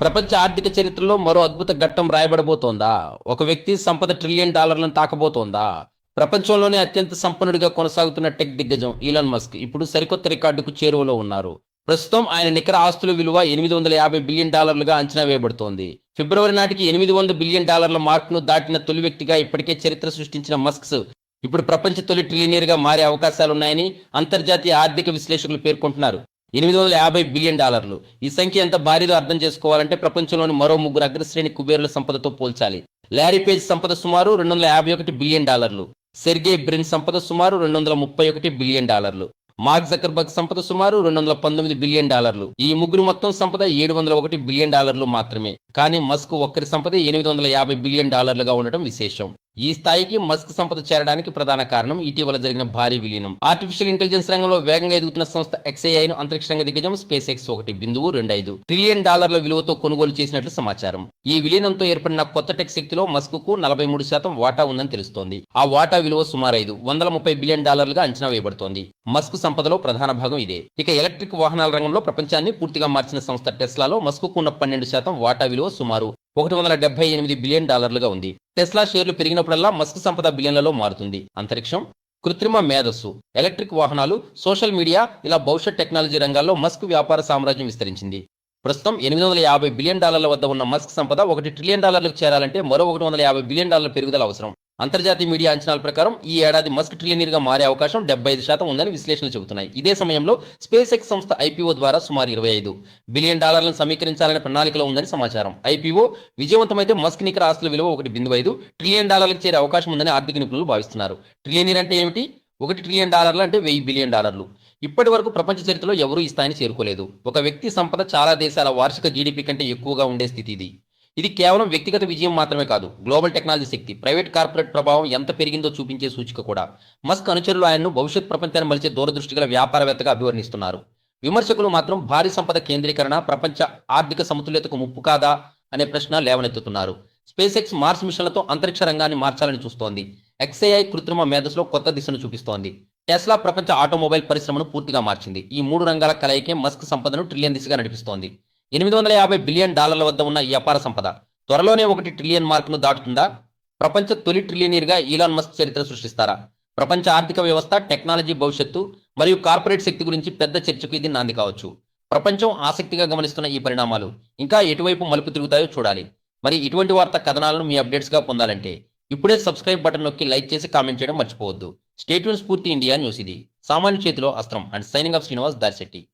ప్రపంచ ఆర్థిక చరిత్రలో మరో అద్భుత ఘట్టం రాయబడబోతోందా? ఒక వ్యక్తి సంపద ట్రిలియన్ డాలర్లను తాకబోతోందా? ప్రపంచంలోనే అత్యంత సంపన్నుడిగా కొనసాగుతున్న టెక్ దిగ్గజం ఈలన్ మస్క్ ఇప్పుడు సరికొత్త రికార్డుకు చేరువలో ఉన్నారు. ప్రస్తుతం ఆయన నికర ఆస్తుల విలువ ఎనిమిది వందల యాభై బిలియన్ డాలర్లుగా అంచనా వేయబడుతోంది. ఫిబ్రవరి నాటికి ఎనిమిది వందల బిలియన్ డాలర్ల మార్కును దాటిన తొలి వ్యక్తిగా ఇప్పటికే చరిత్ర సృష్టించిన మస్క్స్ ఇప్పుడు ప్రపంచ తొలి ట్రిలియనీర్గా మారే అవకాశాలున్నాయని అంతర్జాతీయ ఆర్థిక విశ్లేషకులు పేర్కొంటున్నారు. ఎనిమిది వందల యాభై బిలియన్ డాలర్లు. ఈ సంఖ్య ఎంత భారీదో అర్థం చేసుకోవాలంటే ప్రపంచంలోని మరో ముగ్గురు అగ్రశ్రేణి కుబేరుల సంపదతో పోల్చాలి. లారీ పేజ్ సంపద సుమారు రెండు వందల యాభై ఒకటి బిలియన్ డాలర్లు. సెర్గే బ్రిన్ సంపద సుమారు రెండు వందల ముప్పై ఒకటి బిలియన్ డాలర్లు. మార్క్ జకర్బర్గ్ సంపద సుమారు రెండు వందల పంతొమ్మిది బిలియన్ డాలర్లు. ఈ ముగ్గురు మొత్తం సంపద ఏడు వందల ఒకటి బిలియన్ డాలర్లు మాత్రమే. కానీ మస్క్ ఒక్కరి సంపద ఎనిమిది వందల యాభై బిలియన్ డాలర్లుగా ఉండటం విశేషం. ఈ స్థాయికి మస్క్ సంపద చేరడానికి ప్రధాన కారణం ఇటీవల జరిగిన భారీ విలీనం. ఆర్టిఫిషియల్ ఇంటెలిజెన్స్ రంగంలో వేగంగా ఎదుగుతున్న సంస్థ XAI ను అంతరిక్ష రంగ దిగ్గజం స్పేస్ ఎక్స్ ఒకటి బిందువు రెండు ఐదు ట్రిలియన్ డాలర్ల విలువతో కొనుగోలు చేసినట్లు సమాచారం. ఈ విలీనంతో ఏర్పడిన కొత్త టెక్ శక్తిలో మస్క్కు నలభై మూడు శాతం వాటా ఉందని తెలుస్తోంది. ఆ వాటా విలువ సుమారు ఐదు వందల ముప్పై బిలియన్ డాలర్లుగా అంచనా వేయబడుతోంది. మస్క్ సంపదలో ప్రధాన భాగం ఇదే. ఇక ఎలక్ట్రిక్ వాహనాల రంగంలో ప్రపంచాన్ని పూర్తిగా మార్చిన సంస్థ టెస్లాలో మస్క్ ఉన్న పన్నెండు శాతం వాటా విలువ సుమారు ఒకటి వందల డెబ్బై ఎనిమిది బిలియన్ డాలర్లుగా ఉంది. టెస్లా షేర్లు పెరిగినప్పుడల్లా మస్క్ సంపద బిలియన్లలో మారుతుంది. అంతరిక్షం కృత్రిమ మేధస్సు ఎలక్ట్రిక్ వాహనాలు సోషల్ మీడియా ఇలా భవిష్యత్ టెక్నాలజీ రంగాల్లో మస్క్ వ్యాపార సామ్రాజ్యం విస్తరించింది. ప్రస్తుతం ఎనిమిది వందల యాభై బిలియన్ డాలర్ల వద్ద ఉన్న మస్క్ సంపద ఒకటి ట్రిలియన్ డాలర్లకు చేరాలంటే మరో ఒకటి వందల యాభై బిలియన్ డాలర్ల పెరుగుదల అవసరం. అంతర్జాతీయ మీడియా అంచనాల ప్రకారం ఈ ఏడాది మస్క్ ట్రిలియనీర్గా మారే అవకాశం డెబ్బై ఐదు శాతం ఉందని విశ్లేషణలు చెబుతున్నాయి. ఇదే సమయంలో స్పేస్ ఎక్స్ సంస్థ ఐపీఓ ద్వారా సుమారు ఇరవై ఐదు బిలియన్ డాలర్లను సమీకరించాలనే ప్రణాళికలో ఉందని సమాచారం. ఐపీఓ విజయవంతమైతే మస్క్ నికర ఆస్తుల విలువ ఒకటి బిందు ఐదు ట్రిలియన్ డాలర్లకు చేరే అవకాశం ఉందని ఆర్థిక నిపుణులు భావిస్తున్నారు. ట్రిలియనీర్ అంటే ఏమిటి? ఒకటి ట్రిలియన్ డాలర్లు అంటే వెయ్యి బిలియన్ డాలర్లు. ఇప్పటి వరకు ప్రపంచ చరిత్రలో ఎవరూ ఈ స్థాయిని చేరుకోలేదు. ఒక వ్యక్తి సంపద చాలా దేశాల వార్షిక జీడిపి కంటే ఎక్కువగా ఉండే స్థితి ఇది. ఇది కేవలం వ్యక్తిగత విజయం మాత్రమే కాదు. గ్లోబల్ టెక్నాలజీ శక్తి ప్రైవేట్ కార్పొరేట్ ప్రభావం ఎంత పెరిగిందో చూపించే సూచిక కూడా. మస్క్ అనుచరులు ఆయన్ను భవిష్యత్ ప్రపంచాన్ని మలిచే దూరదృష్టి గల వ్యాపారవేత్తగా అభివర్ణిస్తున్నారు. విమర్శకులు మాత్రం భారీ సంపద కేంద్రీకరణ ప్రపంచ ఆర్థిక సమతుల్యతకు ముప్పు కాదా అనే ప్రశ్న లేవనెత్తుతున్నారు. స్పేస్ ఎక్స్ మార్స్ మిషన్లతో అంతరిక్ష రంగాన్ని మార్చాలని చూస్తోంది. ఎక్స్ఏఐ కృత్రిమ మేధస్సులో కొత్త దిశను చూపిస్తోంది. టెస్లా ప్రపంచ ఆటోమొబైల్ పరిశ్రమను పూర్తిగా మార్చింది. ఈ మూడు రంగాల కలయికే మస్క్ సంపదను ట్రిలియన్ దిశగా నడిపిస్తోంది. ఎనిమిది వందల యాభై బిలియన్ డాలర్ల వద్ద ఉన్న ఈ అపార సంపద త్వరలోనే ఒకటి ట్రిలియన్ మార్కును దాటుతుందా? ప్రపంచ తొలి ట్రిలియనీర్గా ఈలాన్ మస్క్ చరిత్ర సృష్టిస్తారా? ప్రపంచ ఆర్థిక వ్యవస్థ టెక్నాలజీ భవిష్యత్తు మరియు కార్పొరేట్ శక్తి గురించి పెద్ద చర్చకు ఇది నాంది కావచ్చు. ప్రపంచం ఆసక్తిగా గమనిస్తున్న ఈ పరిణామాలు ఇంకా ఎటువైపు మలుపు తిరుగుతాయో చూడాలి. మరి ఇటువంటి వార్తా కథనాలను మీ అప్డేట్స్గా పొందాలంటే ఇప్పుడే సబ్స్క్రైబ్ బటన్ నొక్కి లైక్ చేసి కామెంట్ చేయడం మర్చిపోవద్దు. స్టేట్యూన్ స్ఫూర్తి ఇండియా న్యూస్ ఇది. సామాన్య చేతిలో అస్త్రం. And signing off Srinivas Darisetti.